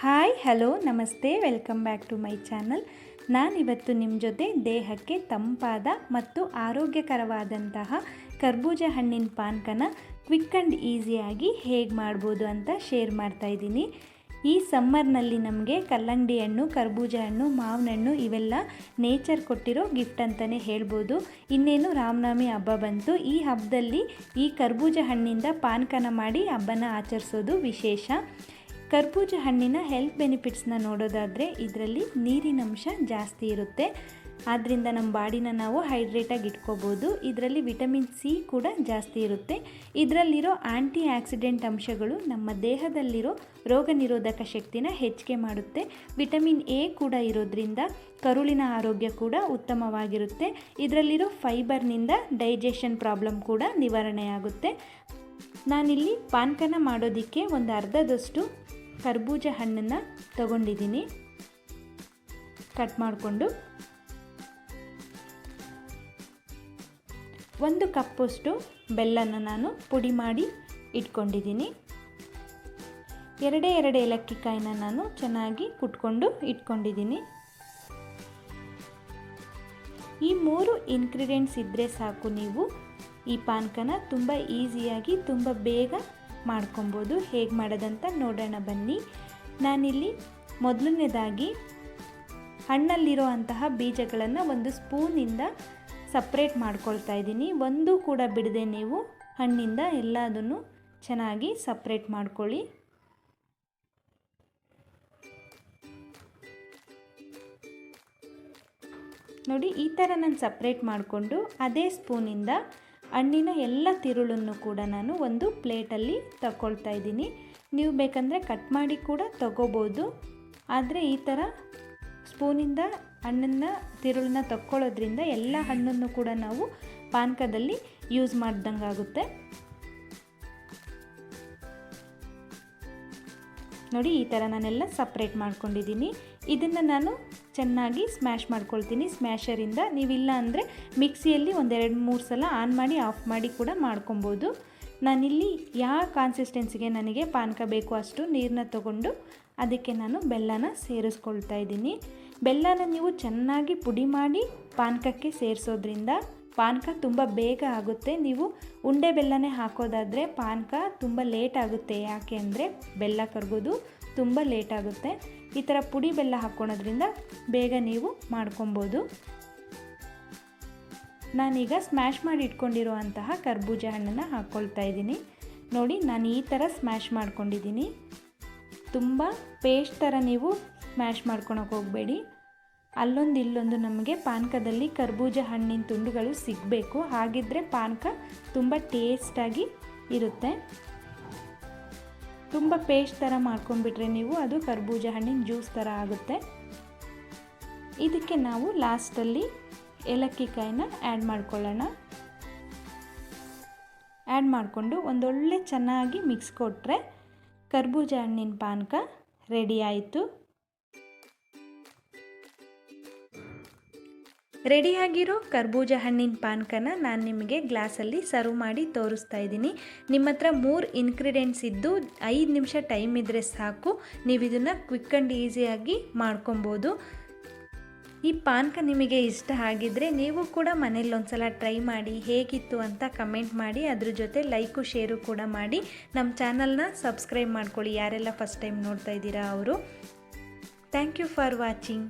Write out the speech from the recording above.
Hi, hello, namaste, welcome back to my channel. ನಾನಿವತ್ತು ನಿಮ್ಮ ಜೊತೆ ದೇಹಕ್ಕೆ ತಂಪಾದ ಮತ್ತು ಆರೋಗ್ಯಕರವಾದಂತಹ ಕರ್ಬೂಜ ಹಣ್ಣಿನ ಪಾನಕನ ಕ್ವಿಕ್ ಆ್ಯಂಡ್ ಈಸಿಯಾಗಿ ಹೇಗೆ ಮಾಡ್ಬೋದು ಅಂತ ಶೇರ್ ಮಾಡ್ತಾ ಇದ್ದೀನಿ. ಈ ಸಮ್ಮರ್ನಲ್ಲಿ ನಮಗೆ ಕಲ್ಲಂಗಡಿ ಹಣ್ಣು, ಕರ್ಬೂಜ ಹಣ್ಣು ಮಾವಿನ ಹಣ್ಣು ಇವೆಲ್ಲ ನೇಚರ್ ಕೊಟ್ಟಿರೋ ಗಿಫ್ಟ್ ಅಂತಲೇ ಹೇಳ್ಬೋದು. ಇನ್ನೇನು ರಾಮನವಮಿ ಹಬ್ಬ ಬಂತು. ಈ ಹಬ್ಬದಲ್ಲಿ ಈ ಕರ್ಬೂಜ ಹಣ್ಣಿಂದ ಪಾನಕನ ಮಾಡಿ ಹಬ್ಬನ ಆಚರಿಸೋದು ವಿಶೇಷ. ಕರ್ಬೂಜ ಹಣ್ಣಿನ ಹೆಲ್ತ್ ಬೆನಿಫಿಟ್ಸ್ನ ನೋಡೋದಾದರೆ ಇದರಲ್ಲಿ ನೀರಿನಂಶ ಜಾಸ್ತಿ ಇರುತ್ತೆ. ಆದ್ದರಿಂದ ನಮ್ಮ ಬಾಡಿನ ನಾವು ಹೈಡ್ರೇಟಾಗಿ ಇಟ್ಕೋಬೋದು. ಇದರಲ್ಲಿ ವಿಟಮಿನ್ ಸಿ ಕೂಡ ಜಾಸ್ತಿ ಇರುತ್ತೆ. ಇದರಲ್ಲಿರೋ ಆ್ಯಂಟಿ ಆಕ್ಸಿಡೆಂಟ್ ಅಂಶಗಳು ನಮ್ಮ ದೇಹದಲ್ಲಿರೋ ರೋಗ ನಿರೋಧಕ ಶಕ್ತಿನ ಹೆಚ್ಚಿಗೆ ಮಾಡುತ್ತೆ. ವಿಟಮಿನ್ ಎ ಕೂಡ ಇರೋದ್ರಿಂದ ಕರುಳಿನ ಆರೋಗ್ಯ ಕೂಡ ಉತ್ತಮವಾಗಿರುತ್ತೆ. ಇದರಲ್ಲಿರೋ ಫೈಬರ್ನಿಂದ ಡೈಜೆಷನ್ ಪ್ರಾಬ್ಲಮ್ ಕೂಡ ನಿವಾರಣೆಯಾಗುತ್ತೆ ನಾನಿಲ್ಲಿ ಪಾನ್ಕನ ಮಾಡೋದಕ್ಕೆ ಒಂದು ಅರ್ಧದಷ್ಟು ಕರ್ಬೂಜ ಹಣ್ಣನ್ನು ತಗೊಂಡಿದ್ದೀನಿ. ಕಟ್ ಮಾಡಿಕೊಂಡು. ಒಂದು ಕಪ್ಪಷ್ಟು ಬೆಲ್ಲನ ನಾನು ಪುಡಿ ಮಾಡಿ ಇಟ್ಕೊಂಡಿದ್ದೀನಿ. ಎರಡೇ ಎರಡು ಏಲಕ್ಕಿ ಕಾಯಿನ ನಾನು ಚೆನ್ನಾಗಿ ಕುಟ್ಕೊಂಡು ಇಟ್ಕೊಂಡಿದ್ದೀನಿ. ಈ ಮೂರು ಇನ್ಗ್ರೀಡಿಯೆಂಟ್ಸ್ ಇದ್ದರೆ ಸಾಕು ನೀವು. ಈ ಪಾನಕನ ತುಂಬ ಈಸಿಯಾಗಿ ತುಂಬ ಬೇಗ ಮಾಡ್ಕೊಬೋದು. ಹೇಗೆ ಮಾಡೋದಂತ ನೋಡೋಣ ಬನ್ನಿ. ನಾನಿಲ್ಲಿ ಮೊದಲನೇದಾಗಿ ಹಣ್ಣಲ್ಲಿರೋ ಅಂತಹ ಬೀಜಗಳನ್ನು ಒಂದು ಸ್ಪೂನಿಂದ ಸಪ್ರೇಟ್ ಮಾಡ್ಕೊಳ್ತಾ ಇದ್ದೀನಿ. ಒಂದು ಕೂಡ ಬಿಡದೆ ನೀವು ಹಣ್ಣಿಂದ ಎಲ್ಲದನ್ನು ಚೆನ್ನಾಗಿ ಸಪ್ರೇಟ್ ಮಾಡ್ಕೊಳ್ಳಿ. ನೋಡಿ, ಈ ಥರ ನಾನು ಸಪ್ರೇಟ್ ಮಾಡಿಕೊಂಡು ಅದೇ ಸ್ಪೂನಿಂದ ಹಣ್ಣಿನ ಎಲ್ಲ ತಿರುಳನ್ನು ಕೂಡ ನಾನು ಒಂದು ಪ್ಲೇಟಲ್ಲಿ ತಗೊಳ್ತಾ ಇದ್ದೀನಿ. ನೀವು ಬೇಕಂದರೆ ಕಟ್ ಮಾಡಿ ಕೂಡ ತಗೋಬೋದು. ಆದರೆ ಈ ಥರ ಸ್ಪೂನಿಂದ ಹಣ್ಣನ್ನು, ತಿರುಳನ್ನ ತಕ್ಕೊಳ್ಳೋದ್ರಿಂದ ಎಲ್ಲ ಹಣ್ಣನ್ನು ಕೂಡ ನಾವು ಪಾನಕದಲ್ಲಿ ಯೂಸ್ ಮಾಡ್ದಂಗೆ ಆಗುತ್ತೆ. ನೋಡಿ, ಈ ಥರ ನಾನೆಲ್ಲ ಸಪ್ರೇಟ್ ಮಾಡ್ಕೊಂಡಿದ್ದೀನಿ. ಇದನ್ನು ನಾನು ಚೆನ್ನಾಗಿ ಸ್ಮ್ಯಾಶ್ ಮಾಡ್ಕೊಳ್ತೀನಿ. ಸ್ಮ್ಯಾಶರಿಂದ ನೀವಿಲ್ಲ ಅಂದರೆ ಮಿಕ್ಸಿಯಲ್ಲಿ ಒಂದೆರಡು ಮೂರು ಸಲ ಆನ್ ಮಾಡಿ ಆಫ್ ಮಾಡಿ ಕೂಡ ಮಾಡ್ಕೊಬೋದು. ನಾನಿಲ್ಲಿ ಯಾವ ಕಾನ್ಸಿಸ್ಟೆನ್ಸಿಗೆ ನನಗೆ ಪಾನಕ ಬೇಕು ಅಷ್ಟು ನೀರನ್ನ ತಗೊಂಡು ಅದಕ್ಕೆ ನಾನು ಬೆಲ್ಲನ ಸೇರಿಸ್ಕೊಳ್ತಾ ಇದ್ದೀನಿ. ಬೆಲ್ಲನ ನೀವು ಚೆನ್ನಾಗಿ ಪುಡಿ ಮಾಡಿ ಪಾನಕಕ್ಕೆ ಸೇರಿಸೋದ್ರಿಂದ ಪಾನಕ ತುಂಬ ಬೇಗ ಆಗುತ್ತೆ. ನೀವು ಉಂಡೆ ಬೆಲ್ಲನೇ ಹಾಕೋದಾದರೆ ಪಾನಕ ತುಂಬ ಲೇಟ್ ಆಗುತ್ತೆ. ಯಾಕೆ ಅಂದರೆ ಬೆಲ್ಲ ಕರಗೋದು ತುಂಬ ಲೇಟ್ ಆಗುತ್ತೆ. ಈ ಥರ ಪುಡಿ ಬೆಲ್ಲ ಹಾಕ್ಕೊಳೋದ್ರಿಂದ ಬೇಗ ನೀವು ಮಾಡ್ಕೊಬೋದು. ನಾನೀಗ ಸ್ಮ್ಯಾಶ್ ಮಾಡಿ ಇಟ್ಕೊಂಡಿರುವಂತಹ ಕರ್ಬೂಜ ಹಣ್ಣನ್ನು ಹಾಕ್ಕೊಳ್ತಾ ಇದ್ದೀನಿ. ನೋಡಿ, ನಾನು ಈ ಥರ ಸ್ಮ್ಯಾಶ್ ಮಾಡ್ಕೊಂಡಿದ್ದೀನಿ. ತುಂಬ ಪೇಸ್ಟ್ ಥರ ನೀವು ಸ್ಮ್ಯಾಶ್ ಮಾಡ್ಕೊಳಕ್ಕೆ ಹೋಗಬೇಡಿ. ಅಲ್ಲೊಂದು ಇಲ್ಲೊಂದು ನಮಗೆ ಪಾನಕದಲ್ಲಿ ಕರ್ಬೂಜ ಹಣ್ಣಿನ ತುಂಡುಗಳು ಸಿಗಬೇಕು. ಹಾಗಿದ್ದರೆ ಪಾನಕ ತುಂಬ ಟೇಸ್ಟಾಗಿ ಇರುತ್ತೆ. ತುಂಬ ಪೇಸ್ಟ್ ಥರ ಮಾಡ್ಕೊಂಡ್ಬಿಟ್ರೆ ನೀವು ಅದು ಕರ್ಬೂಜ ಹಣ್ಣಿನ ಜ್ಯೂಸ್ ಥರ ಆಗುತ್ತೆ. ಇದಕ್ಕೆ ನಾವು ಲಾಸ್ಟಲ್ಲಿ ಏಲಕ್ಕಿ ಕಾಯಿನ ಆ್ಯಡ್ ಮಾಡ್ಕೊಳ್ಳೋಣ. ಆ್ಯಡ್ ಮಾಡಿಕೊಂಡು ಒಂದೊಳ್ಳೆ ಚೆನ್ನಾಗಿ ಮಿಕ್ಸ್ ಕೊಟ್ಟರೆ ಕರ್ಬೂಜ ಹಣ್ಣಿನ ಪಾನಕ ರೆಡಿ ಆಯಿತು. ರೆಡಿಯಾಗಿರೋ ಕರ್ಬೂಜ ಹಣ್ಣಿನ ಪಾನಕನ ನಾನು ನಿಮಗೆ ಗ್ಲಾಸಲ್ಲಿ ಸರ್ವ್ ಮಾಡಿ ತೋರಿಸ್ತಾ ಇದ್ದೀನಿ. ನಿಮ್ಮ ಹತ್ರ ಮೂರು ಇನ್ಗ್ರೀಡಿಯೆಂಟ್ಸ್ ಇದ್ದು ಐದು ನಿಮಿಷ ಟೈಮ್ ಇದ್ದರೆ ಸಾಕು. ನೀವು ಇದನ್ನು ಕ್ವಿಕ್ ಆ್ಯಂಡ್ ಈಸಿಯಾಗಿ ಮಾಡ್ಕೊಬೋದು. ಈ ಪಾನಕ ನಿಮಗೆ ಇಷ್ಟ ಆಗಿದ್ದರೆ ನೀವು ಕೂಡ ಮನೇಲಿ ಒಂದ್ಸಲ ಟ್ರೈ ಮಾಡಿ ಹೇಗಿತ್ತು ಅಂತ ಕಮೆಂಟ್ ಮಾಡಿ, ಅದ್ರ ಜೊತೆ ಲೈಕು, ಶೇರು ಕೂಡ ಮಾಡಿ. ನಮ್ಮ ಚಾನಲ್ನ ಸಬ್ಸ್ಕ್ರೈಬ್ ಮಾಡ್ಕೊಳ್ಳಿ, ಯಾರೆಲ್ಲ ಫಸ್ಟ್ ಟೈಮ್ ನೋಡ್ತಾ ಇದ್ದೀರಾ ಅವರು. Thank you for watching